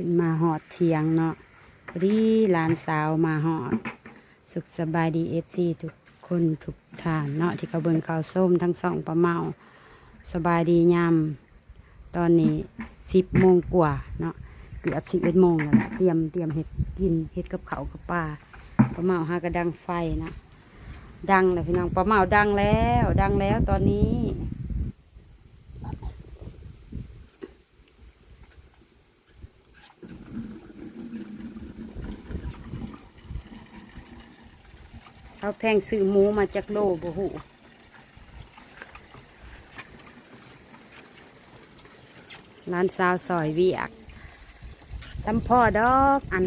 ขึ้นมาหอดเทียงเนาะพอดีหลานสาวมาหอด สุขสบายดีเอฟซีทุกคนทุกท่านเนาะที่เขาเบิ่งข่าวส้มทั้งสองประเมาสบายดียามตอนนี้สิบโมงกว่าเนาะเกือบสิบเอ็ดโมงแล้วเตรียมเตรียมเห็ดกินเห็ดกับเขากับปลาประเมาหากระดังไฟนะดังเลยพี่น้องประเมาดังแล้ว ดังแล้วตอนนี้ เขาแพงซื้อหมูมาจากโลบ่หูร้านสาวซอยเวียกสัมพ่อดอกอัน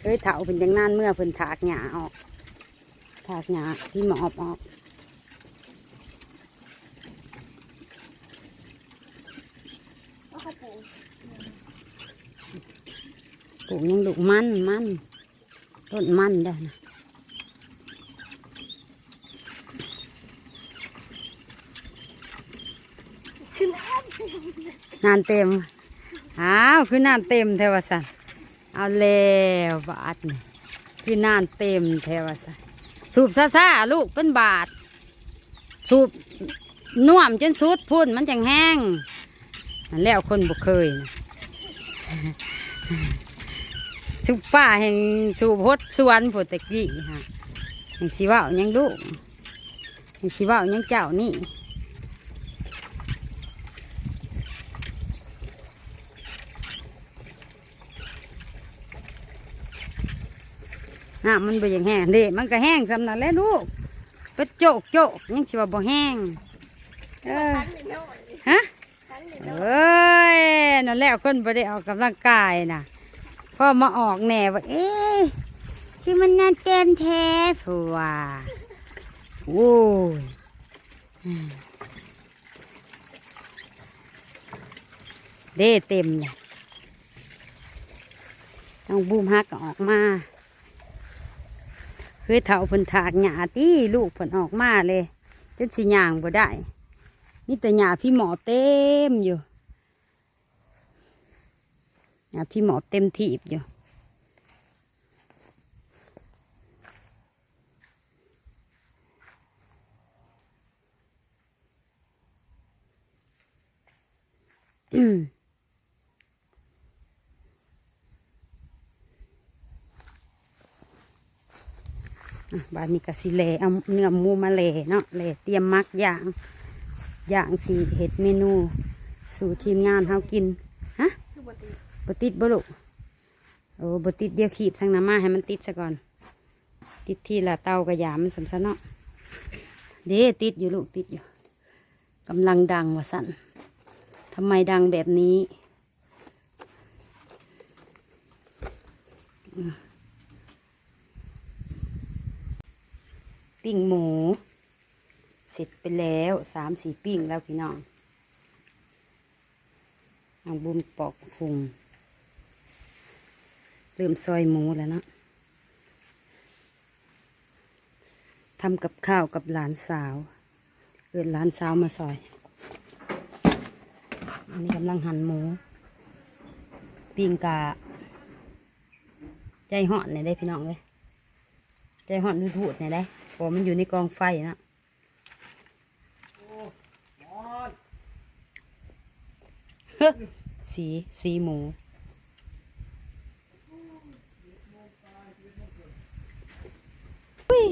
เคยเถาเป็นจังนานเมื่อเพิ่นถากหญ้าออก ถากหญ้าที่หมอบออก ว่าเขาปลูก ปลูกยังลูมันมันต้นมันได้นะนานเต็ม อ้าว คือนานเต็มเทวสันเอาแล้วบาทนี่คือนานเต็มเทวสันสูบซาซาๆลูกเป็นบาท สูบน่วมจนสุดพุ่นมันจังแห้ง แล้วคนบุเคยนะ สูบป้าแห่งสูบพดสวนผุตะกี้ฮะแห่งสีว่าวยังลูกแห่งสีว่าวยังเจ้านี่น้ำมันบ่อย่างแห้งเด้มันก็แห้งสำนันแล้วลูกเป็โจกโจกยังชิวบ่แห้งเออฮะเอ้ยนั่นแหละคนบ่ได้ออกกำลังกายนะ พอมาออกแหน่ว่าเอ๊ะที่มันนานเต็มแท้ผัวโอ้ยเด้เต็มเลยต้องบูมฮักก็ออกมาคือเถาเพิ่นถากหญ้าตี้ลูกเพิ่นออกมาเลยจนสิย่างบ่ได้ นี่แต่หญ้าพี่หมอเต็มอยู่ พี่หมอเต็มทีบอยู่ อืมบานนี้ก็สิเลเอาเนื้อมูมาเลเนาะเลเตรียมมักอย่าง อย่างสีเห็ดเมนู สู่ทีมงานเฮากิน บติดบ่ลูกโอ้บติดเดียวขีบทางน้ำมาให้มันติดซะก่อน ติดที่ละเตากระยามันสำซันเนาะเด้ติดอยู่ลูกติดอยู่กำลังดังว่าสันทำไมดังแบบนี้ปิ้งหมู เสร็จไปแล้วสามสี่ปิ้งแล้วพี่น้องเอาบุมปอกพุง เริ่มซอยหมูแล้วเนาะทำกับข้าวกับหลานสาวเอินหลานสาวมาซอย อันนี้กำลังหั่นหมูปิ้งกาใจห่อนเนี่ยได้พี่น้องเลยใจห่อนดูดูดเนี่ยได้เพอมันอยู่ในกองไฟนะสีสีหมู อุ้ย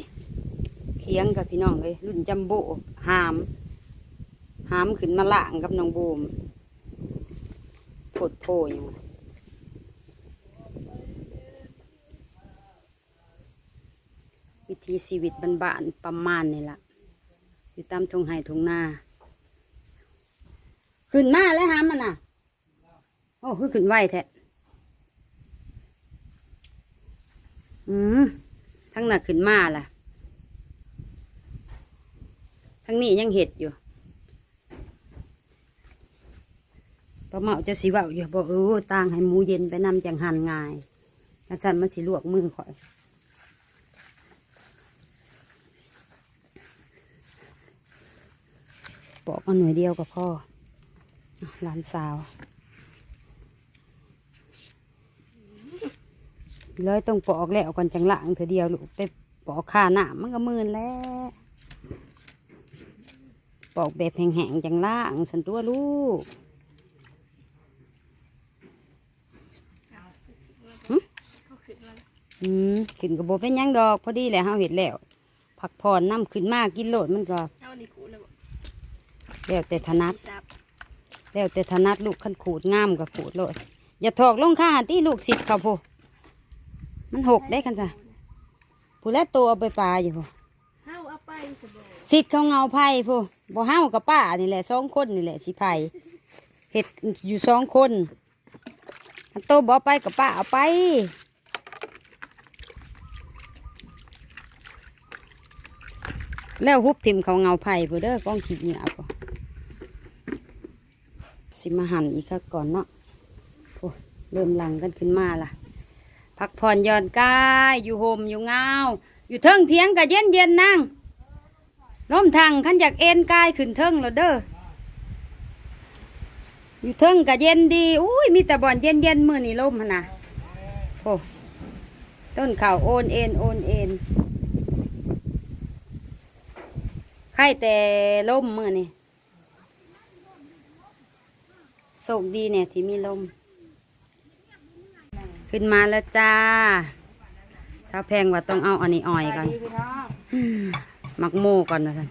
เคี ยงกับพี่น้องเลยรุ่นจัมโบ้หาม หามขึ้นมาล่างกับน้องบูมโพดโพอยู่วะวิธีชีวิตบ้านๆประมาณนี่ละอยู่ตามทงไห่ทงนาขึ้นมาแล้วหามมันน่ะ โอ้คือขึ้นไหวแท้อืมทั้งน่ะขึ้นมาล่ะ ทั้งนี้ยังเห็ดอยู่ปลาเมาจะสิเว่าอยู่บอกเออต่างให้หมูเย็นไปนำจังหันง่ายอาจารย์มันสิลวกมือข่อยปอกมาหน่วยเดียวกับพ่อหลานสาวเลยต้องปอกแล้วก่อนจังหลังเธอเดียวลูกไปปอกขาหนามมันก็มืนแล้ว ปอกแบบแห้งๆจังล่างสันตัวลูกเขาขึ้นมาอืมขึ้นกระโบเป็นหยังดอกพอดีแหละเฮาเห็ดแล้ว ผักผ่อนน้ำขึ้นมากกินโลดมันก็เอานี่กูเลยบอกแล้วแต่ถนัดซับแล้วแต่ถนัดลูกขันขูดงามกับขูดโลด อย่าถอกลงข้าที่ลูกสิทธิ์เขาพูมันหกได้กันจ้ะผู้แลตัวเอาไปปลาอยู่พูเฮาเอาไปสบาย สิทธิ์เขาเงาไผ่พูบ่ห้ากับป้านี่แหละสองคนนี่แหละสิไผ่เห็ดอยู่สองคนโตบ่อไปกับป้าเอาไปแล้วฮุบทิมเขาเงาไผ่ผู้เด้อก้องขีดเหนียวสิมาหั่นอีกครับก่อนเนาะโอ้เริ่มหลังกันขึ้นมาล่ะ พักผ่อนย่อนกาย อยู่โฮมอยู่เงา อยู่เทิงเทียงกับเย็นเย็นนั่ง ล้มทางขันอยากเอ็นกายขึ้นเทิงแล้วเด้ออยู่เทิงกับเย็นดีอุ้ยมีแต่บ่อนเย็นเย็นๆมือนี่ล่มหั่นนะโอ้ต้นข่าวโอนเอ็นโอนเอ็นใครแต่ล่มมือนี่โชคดีเนี่ยที่มีลมขึ้นมาแล้วจ้าสาวแพงว่าต้องเอาอันนี้อ่อยก่อนห มักโม่ก่อนนะท่าน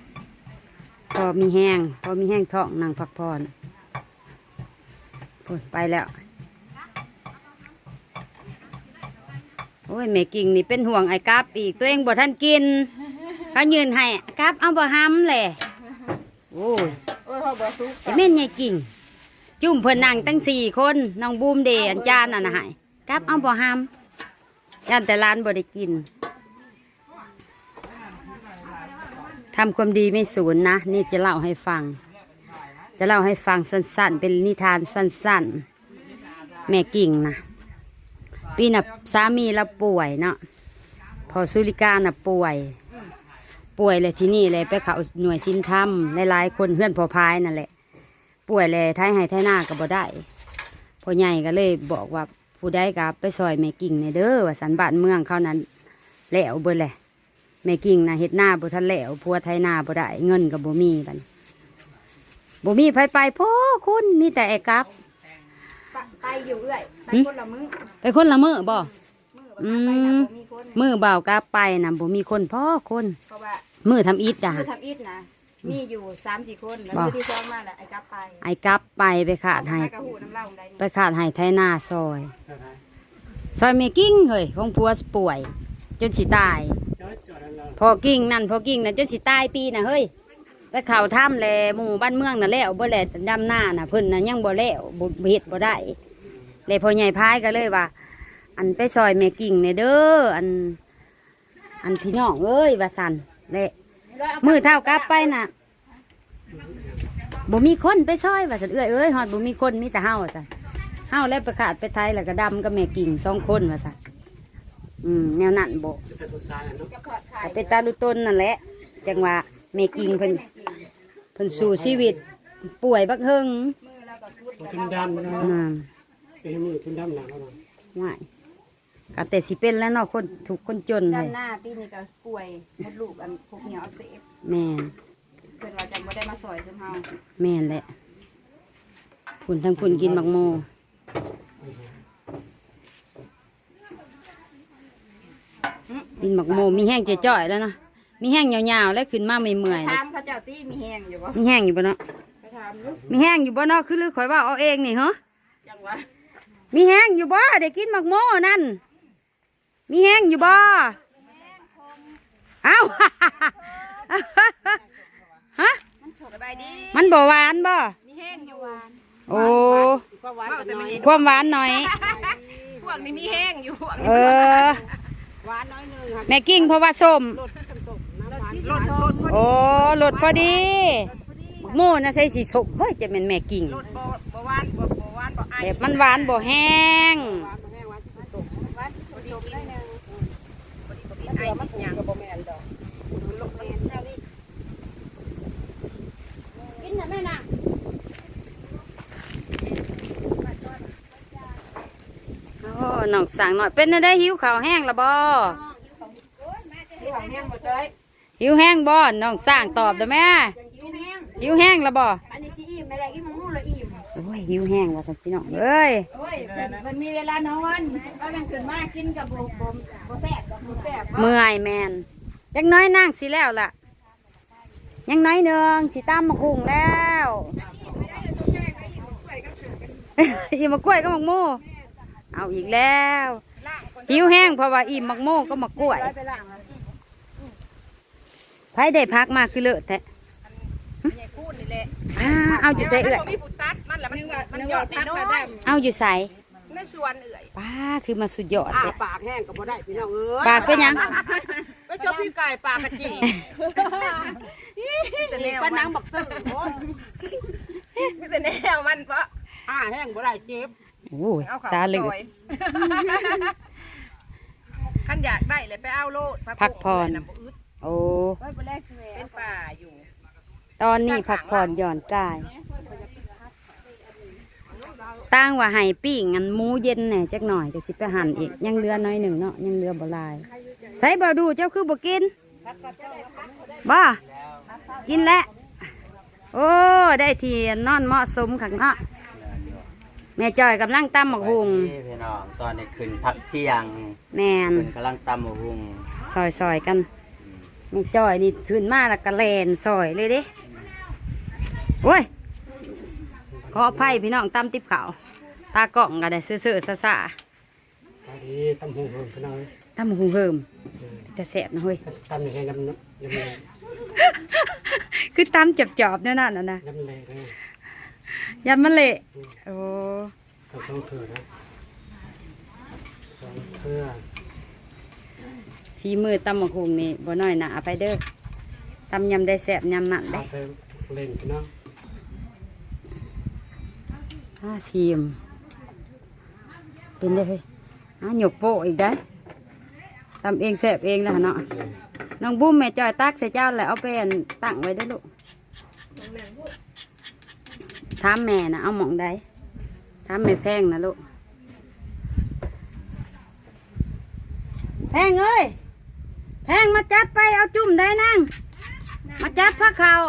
พอมีแห้ง พอมีแห้งท้องนั่งพักผ่อนไปแล้ว โอ้ยแม่กิ่งนี่เป็นห่วงไอ้กับอีก ตัวเองบ่ท่านกินเขายืนให้กับเอาบ่ห้ำแหละโอ้ยโอ้ยเขาบอกซุกไอ้แม่นใหญ่กิ่ง จุ่มเพิ่นนั่งตั้งสี่คนน้องบูมเดอันจานน่ะนะให้กับเอาบ่ห้ำย่านแต่ร้านบ่ได้กิน ทำความดีไม่สูญนะ นี่จะเล่าให้ฟัง จะเล่าให้ฟังสั้นๆ เป็นนิทานสั้นๆ แม่กิ่งนะปีน่ะสามีเราป่วยเนาะพอสุริกาน่ะป่วย ป่วยเลยที่นี่เลยไปเขาหน่วยสินธรรมหลายๆคนเพื่อนพอพายนั่นแหละ ป่วยเลยท้ายให้ท้ายหน้าก็บ่ได้พ่อใหญ่ก็เลยบอกว่าผู้ใดกับไปซอยแม่กิ่งในเด้อว่าสันบ้านเมืองเขานั้นแล้วเบิดแหละ แม่กิ่งนะเฮ็ดหน้าบ่ทันแล้วพัวไทยหน้าบ่ได้เงินก็บ่มีบัดนี้บ่มีไผไปพ่อคุณมีแต่ไอ้กับไปอยู่เอื้อยไปหึคนละมื้อไปคนละมื้อบ่มื้อบ่ทำไปนะบ่มีคนมื้อบ่าวกับไปน่ะบ่มีคนพ่อคนเพราะว่ามื้อทำอิฐอะมื้อทำอิฐนะมีอยู่สามสี่คนแล้วบ่มื้อที่สองมาแหละไอ้กับไปไอ้กับไปไปขาดให้กระหูน้ำเหล่าของใดไปขาดให้ไทยหน้าซอย ซอยเมกิ้งเฮ้ยของผัวป่วย จนสิตาย พอกิ้งนั่นพอกิ้งนั่นจนสิตายปีน่ะเฮ้ยไปเข่าถ้ำแลหมู่บ้านเมืองน่ะแล้วบ่แลดำหน้าน่ะเพิ่นน่ะยังบ่แล้วบ่เฮ็ดบ่ได้เลยพอใหญ่พายก็เลยว่า อันไปซอยแม่กิ้งเนี่ยเด้ออัน อันพี่น้องเอ้ยว่าสันและมือเท่ากลับไปน่ะบ่มีคนไปซอยว่าสันเอ้ยเอ้ยฮอดบ่มีคนมีแต่เฮาว่าสันเฮาแล้วไปขาดไปไทยแล้วก็ดำกับแม่กิ่งสองคนว่าซะ อืมแนวนั่นโบกับทอดไข่ก็เป็นตาลุต้นนั่นแหละ จังว่าแม่กิ่งเพิ่นเพิ่นสู่ชีวิต ป่วยบักเฮิงมือแล้วก็พูดทุนดำนะอืมเป็นมือทุนดำหนักแล้วนะว่ายก็แต่สิเป็นแล้วเนาะคนถูกคนจนเลด้านยหน้าปีนี้ก็ป่วยมดลูกอันพวกเหนียวอักเสบแม่น เพิ่นว่าจะบ่ได้มาซอยซุมเฮาแม่นแหละคุณทั้งคุณกินบักโม กินบักโมมีแห้งจ่อยๆแล้วเนาะมีแห้งยาวๆแล้วขึ้นมาไม่เมื่อยๆเลยถามเขาเจ้าตี้มีแห้งอยู่บ่มีแห้งอยู่บ่เนาะไปถามลูกมีแห้งอยู่บ่เนาะคือลือข่อยว่าเอาเองนี่เหรอจังหวะมีแห้งอยู่บ่ได้กินหมักโม่นั่นมีแห้งอยู่บ่เอ้า ฮะมันสบายดีมันบ่หวานบ่มีแห้งอยู่โอ้ก็หวานแต่ไม่ความหวานหน่อย พวกนี้มีแห้งอยู่พวกเออ หวานน้อยนึงค่ะแม่กิ้งเพราะว่าส้มรสรสรสโอ้รสพอดีหมักโม่น่ะใส่สีส้มเฮ้ยจะเป็นแม่กิ้งรสบ่บ่หวานบ่บ่หวานบ่ไอแบบมันหวานบ่แห้งหวานบ่แห้งหวานที่ตกหวานที่ตกได้นึงพอดีบ่มีไอมันหยังบ่แม่นดอกลกแม่นแนวนี้ กินนะแม่น่ะ น้องสั่งหน่อยเป็นได้หิวข้าวแห้งละบ่ที่ของแม่หมดเลยหิวแห้งบ่น้องสั่งตอบเด้อแม่ยิ้มแห้งหิวแห้งละบ่อันนี้สิอิ่มไม่ได้กินมะม่วงเลยอิ่มโอ้ยหิวแห้งว่าซั่นพี่น้องเอ้ยโอ้ยมันมีเวลานอนก็ยังขึ้นมากินกับบ่บ่บ่แซ่บกับบ่แซ่บเมื่อยแมนจักหน้อยนั่งสิแล้วล่ะ ยังน้อยหนึงสิตามมาคุงแล้วอิ่มมะกล้วยก็มะโม่ เอาอีกแล้ว หิวแห้งเพราะว่าอิ่มมะโม่ก็มะกล้วยไปล้างแล้วไผได้พักมาคือเลอะแท้ใหญ่พูดนี่แหละอ่าเอาอยู่ใส่เอื่อยมีผู้ตัดมันแล้วมันมันหยอดน้อยเอาอยู่ใส่ในสวนเอื่อยป้าคือมาสุดยอดอ้าเลยปากแห้งก็บ่ได้พี่น้องเอ้ยปากเป็นหยังไปเจอพี่ไก่ปากกระจีแต่แนวป้ามันนางบักตื้อโอ้ยมีแต่แนวมันเพราะอ้าแห้งบ่ได้เจ็บ โอ้ยเอาเขาซาเลยซอยขันอยากได้เลยไปเอาโลดพักผ่อนน้ำบ่อึดโอ้ เป็นป่าอยู่ตอนนี้พักผ่อนหย่อนกาย ตั้งว่าให้ปิ้งอันหมูเย็นแหน่จักหน่อยก็สิไปหั่นอีก ยังเหลือน้อยหนึ่งเนาะยังเหลือบ่หลาย ใส่บ่ดูเจ้าคือบ่กินบ่กินแล้ว โอ้ ได้ทีนอนเหมาะสมขังเนาะ แม่จอยกำลังตำหมกหุงนี่พี่น้องตอนนี้ขึ้นพักเที่ยงแม่นขึ้นกำลังตำหมูหุงซอยๆกันแม่จอยนี่ขึ้นมาแล้วก็แลนซอยเลยเด้โอ้ยขออภัยพี่น้องตำติบขาวตากล่องก็ได้ซื่อๆซะพอดีตำหูเพิ่มพี่น้องๆตำหูเฮิมแต่แสบนะเฮ้ยตำแห้งยำยำเลยคือตำจอบๆเนี่ยนั่นน่ะนะ ยำเลยนะยำมันเละโอ้ต้องต้องถือนะสองเครือฝีมือตำหมกหุงนี่บ่น้อยหนะเอาไปเด้อตำยำได้แสบยำนั่นเอาได้ไปเล่นพี่น้องห้าชิมเป็นได้อเฮ้ยอะหยกโปะอีกได้อตำเองแสบเองแล้วเนาะน้องบุ้มแม่จอยตักใส่เจ้าแล้วเอาไปอันตั้งไว้ได้อลูก ถามแม่นะเอาหมองใดถามแม่แพงนะลูก แพงเอ้ย แพงมาจัดไปเอาจุ่มได้นั่ง มาจัดพระเขาว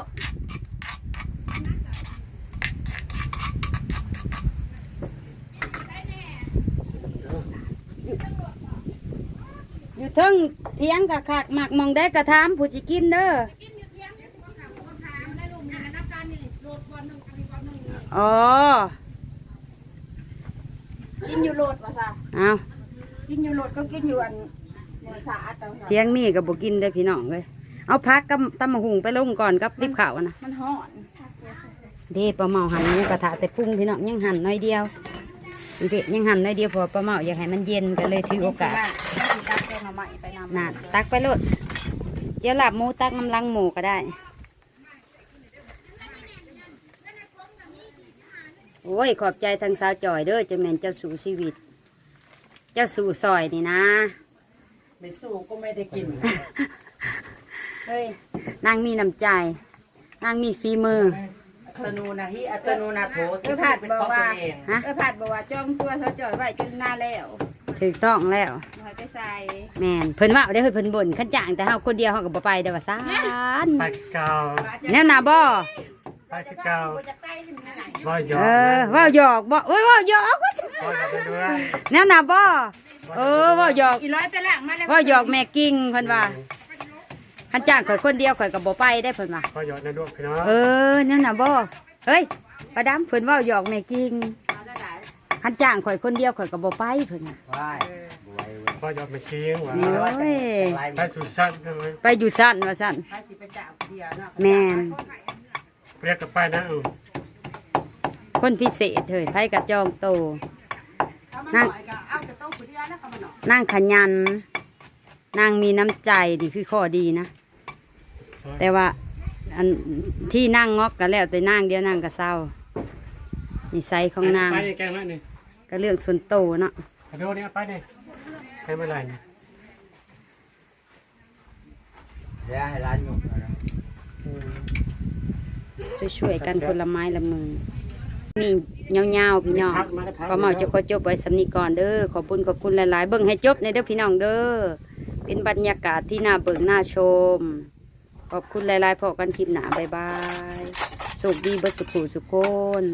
อยู่เทึงเทียงกับขากหมักหมองได้กระทามผู้สิกินเด้อ อ๋อกินอยู่โลดว่าซะเอากินอยู่โลดก็กินอยู่อันเนื้อสาดเอาเทียงนี่กับบุกินได้อพี่น้องเลยเอาพักกับตำมะหุงไปลงก่อนกับติบข่าวนะ มันห่อนเด้ปลาเมาหั่นหมูกระทะแต่ปรุงพี่น้องยังหั่นน้อยเดียวดูดิยังหั่นน้อยเดียวเพอปลาเมาอยากให้มันเย็นก็เลยถือโอกาสสิตักแกงมาใหม่ไปนำนั่นตักไปโลดเดี๋ยวหลับหมูตักน้ำลังหมูก็ได้ โอ้ยขอบใจทางสาวจอยเด้อเจะแม่นเจ้าสู่ชีวิต เจ้าสู่ซอยนี่นะ ไม่สู้ก็ไม่ได้กิน เฮ้ยนางมีน้ำใจ นางมีฝีมือ อัตโนนาฮิอัตโนนาโถเออผัดเป็นบอกของว่าตัวเองฮะ เออผัดบอกว่าจ้องตัวเขาจ่อยไว้จนหน้าแล้วถูกต้องแล้ว หอยไปใส่แม่นเพิ่นว่าเอาได้อเฮ้ยเพิ่นบ่นขันจ้างแต่เฮาคนเดียวเฮาก็บ่ไปได้อว่าซ่านไปเก่าแนวหน้าบ่ ไปเก่าจะใกล้ถึงไหนบ่หยอเอกอเว่าหยอกบ่เอ้ยเว่าหยอกว่าบ่หยอกไปด้วยแนวหน้าบ่เออเว่าหยอกอีร้อยไปล่างมาแล้วเว่าหยอกแม่กิ้งเพิ่นว่าขันจ้างข่อยคนเดียวข่อยก็บ่ไปได้อเพิ่นว่าบ่หยอกในดวงพี่น้องเออนั่นน่ะบ่เฮ้ยประดำเพิ่นเว่าหยอกแม่กิ้งขันจ้างข่อยคนเดียวข่อยก็บ่ไปเพิ่นน่ะว้ายไว้ไว้บ่หยอกไม่เคียงว่าโอ้ยไล่ไปสู่ชั้นเลยไปอยู่สั้นว่าสั้นไปสิไปจ่าเดียวเนาะแม่น เรียกกันไปนะเออคนพิเศษเฮ้ยไผกระจองโตถ้ามันหน่อยก็เอาแต่โต๊ะผู้เดียวนะเขามันหน่อยนางขยัน นางมีน้ำใจดีคือข้อดีนะ แต่ว่าอันที่นางงอกก็แล้วแต่นางเดียวนางก็เศร้านิสัยของนาง ไปแกงละนี่ก็เรื่องส่วนโตวเนาะกระโดดนี่ไปนี่ให้ไม่ไรนี่เดี๋ยวให้ร้านอยู่นะ ช่วยๆกันคนละไม้ละมือ นี่ยาวๆพี่น้องพอมาได้พักป้าเมาจะขอจบไว้สำนีก่อนเด้อขอบคุณขอบคุณหลายๆ เบิ่งให้จบในเด้อพี่น้องเด้อเป็นบรรยากาศที่น่าเบิ่งน่าชม ขอบคุณหลายๆพอกันคลิปหนาบายบายสุขดีเบิดสุขสุขคน